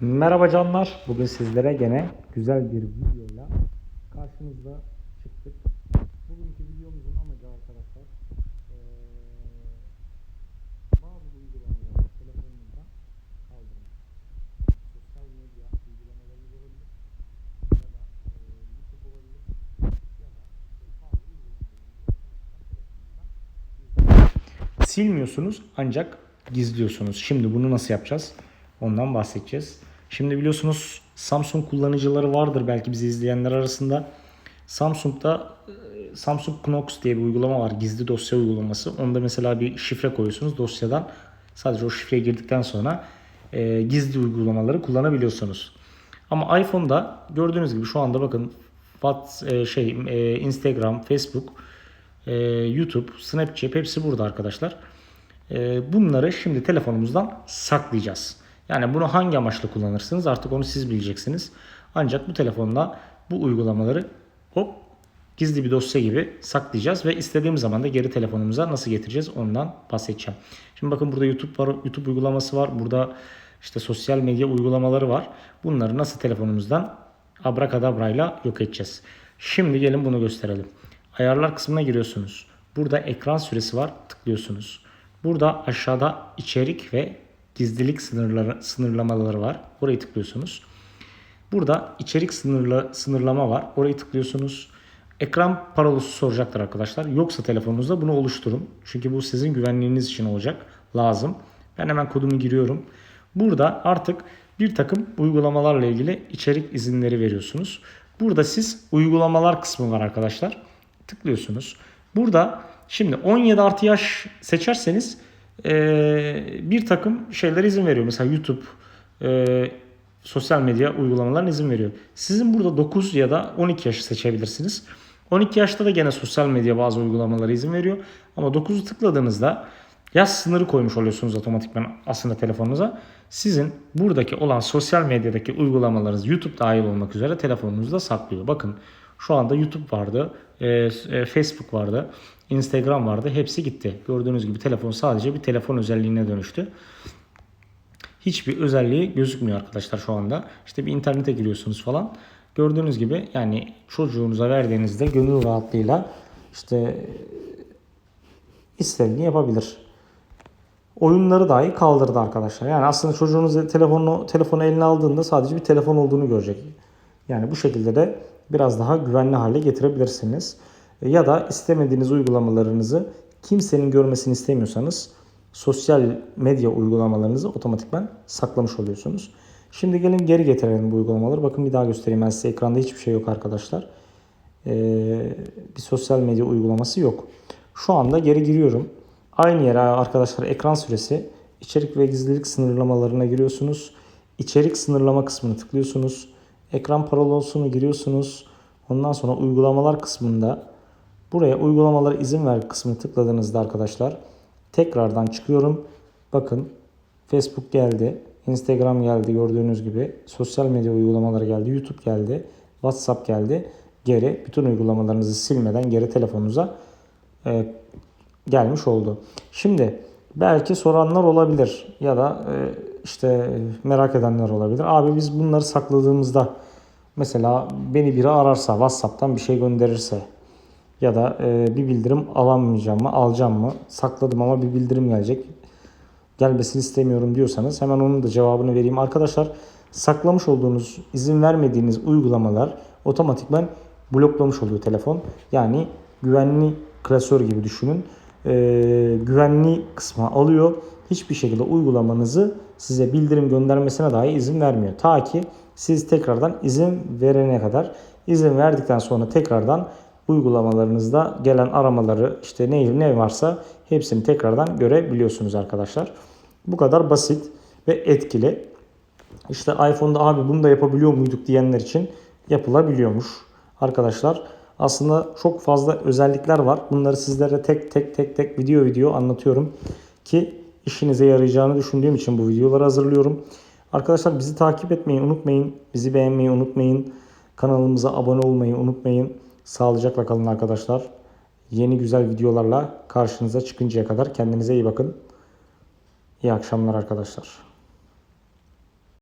Merhaba canlar. Bugün sizlere gene güzel bir videoyla karşınızda çıktık. Bugünkü videomuzun amacı arkadaşlar eee, bazı uygulamaları telefonunuzdan kaldırmak. Sosyal medya uygulamalarınız olabilir ya da eee, YouTube olabilir ya da bazı uygulamaları silmiyorsunuz ancak gizliyorsunuz. Şimdi bunu nasıl yapacağız? Ondan bahsedeceğiz. Şimdi biliyorsunuz Samsung kullanıcıları vardır belki bizi izleyenler arasında. Samsung'da e, Samsung Knox diye bir uygulama var. Gizli dosya uygulaması. Onda mesela bir şifre koyuyorsunuz dosyadan. Sadece o şifreye girdikten sonra e, gizli uygulamaları kullanabiliyorsunuz. Ama iPhone'da gördüğünüz gibi şu anda bakın What, e, şey e, Instagram, Facebook, e, YouTube, Snapchat hepsi burada arkadaşlar. E, bunları şimdi telefonumuzdan saklayacağız. Yani bunu hangi amaçla kullanırsınız artık onu siz bileceksiniz. Ancak bu telefonla bu uygulamaları hop gizli bir dosya gibi saklayacağız ve istediğimiz zaman da geri telefonumuza nasıl getireceğiz ondan bahsedeceğim. Şimdi bakın burada YouTube var, YouTube uygulaması var. Burada işte sosyal medya uygulamaları var. Bunları nasıl telefonumuzdan abrakadabrayla yok edeceğiz. Şimdi gelin bunu gösterelim. Ayarlar kısmına giriyorsunuz. Burada ekran süresi var. Tıklıyorsunuz. Burada aşağıda içerik ve gizlilik sınırları, sınırlamaları var. Orayı tıklıyorsunuz. Burada içerik sınırla, sınırlama var. Orayı tıklıyorsunuz. Ekran parolası soracaktır arkadaşlar. Yoksa telefonunuzda bunu oluşturun. Çünkü bu sizin güvenliğiniz için olacak. Lazım. Ben hemen kodumu giriyorum. Burada artık bir takım uygulamalarla ilgili içerik izinleri veriyorsunuz. Burada siz uygulamalar kısmı var arkadaşlar. Tıklıyorsunuz. Burada şimdi 17 artı yaş seçerseniz eee, bir takım şeyler izin veriyor. Mesela YouTube, eee, sosyal medya uygulamalarına izin veriyor. Sizin burada 9 ya da 12 yaşı seçebilirsiniz. 12 yaşta da gene sosyal medya bazı uygulamalara izin veriyor. Ama 9'u tıkladığınızda yaş sınırı koymuş oluyorsunuz otomatikman aslında telefonunuza. Sizin buradaki olan sosyal medyadaki uygulamalarınız YouTube dahil olmak üzere telefonunuzda saklıyor. Bakın şu anda YouTube vardı, e, e, Facebook vardı, Instagram vardı. Hepsi gitti. Gördüğünüz gibi telefon sadece bir telefon özelliğine dönüştü hiçbir özelliği gözükmüyor arkadaşlar şu anda. İşte bir internete giriyorsunuz falan. Gördüğünüz gibi yani çocuğunuza verdiğinizde gönül rahatlığıyla işte istediğini yapabilir. Oyunları dahi kaldırdı arkadaşlar. Yani aslında çocuğunuz telefonu telefonu eline aldığında sadece bir telefon olduğunu görecek. Yani bu şekilde de biraz daha güvenli hale getirebilirsiniz. Ya da istemediğiniz uygulamalarınızı kimsenin görmesini istemiyorsanız sosyal medya uygulamalarınızı otomatikman saklamış oluyorsunuz. Şimdi gelin geri getirelim bu uygulamaları. Bakın bir daha göstereyim ben size. Ekranda hiçbir şey yok arkadaşlar. Ee, bir sosyal medya uygulaması yok. Şu anda geri giriyorum. Aynı yere arkadaşlar ekran süresi, içerik ve gizlilik sınırlamalarına giriyorsunuz. İçerik sınırlama kısmını tıklıyorsunuz. Ekran parolosunu giriyorsunuz. Ondan sonra uygulamalar kısmında buraya uygulamalara izin ver kısmını tıkladığınızda arkadaşlar tekrardan çıkıyorum. Bakın Facebook geldi, Instagram geldi gördüğünüz gibi. Sosyal medya uygulamaları geldi, YouTube geldi, WhatsApp geldi. Geri bütün uygulamalarınızı silmeden geri telefonunuza e, gelmiş oldu. Şimdi belki soranlar olabilir ya da e, işte merak edenler olabilir. Abi biz bunları sakladığımızda mesela beni biri ararsa WhatsApp'tan bir şey gönderirse ya da e, bir bildirim alamayacağım mı, alacağım mı? Sakladım ama bir bildirim gelecek. Gelmesini istemiyorum diyorsanız hemen onun da cevabını vereyim. Arkadaşlar saklamış olduğunuz, izin vermediğiniz uygulamalar otomatikman bloklamış oluyor telefon. Yani güvenli klasör gibi düşünün. E, güvenli kısma alıyor. Hiçbir şekilde uygulamanızı size bildirim göndermesine dahi izin vermiyor. Ta ki siz tekrardan izin verene kadar izin verdikten sonra tekrardan uygulamalarınızda gelen aramaları işte ne, ne varsa hepsini tekrardan görebiliyorsunuz arkadaşlar. Bu kadar basit ve etkili. İşte iPhone'da abi bunu da yapabiliyor muyduk diyenler için yapılabiliyormuş arkadaşlar. Aslında çok fazla özellikler var. Bunları sizlere tek tek tek tek video video anlatıyorum ki işinize yarayacağını düşündüğüm için bu videoları hazırlıyorum. Arkadaşlar bizi takip etmeyi unutmayın. Bizi beğenmeyi unutmayın. Kanalımıza abone olmayı unutmayın. Sağlıcakla kalın arkadaşlar. Yeni güzel videolarla karşınıza çıkıncaya kadar kendinize iyi bakın. İyi akşamlar arkadaşlar.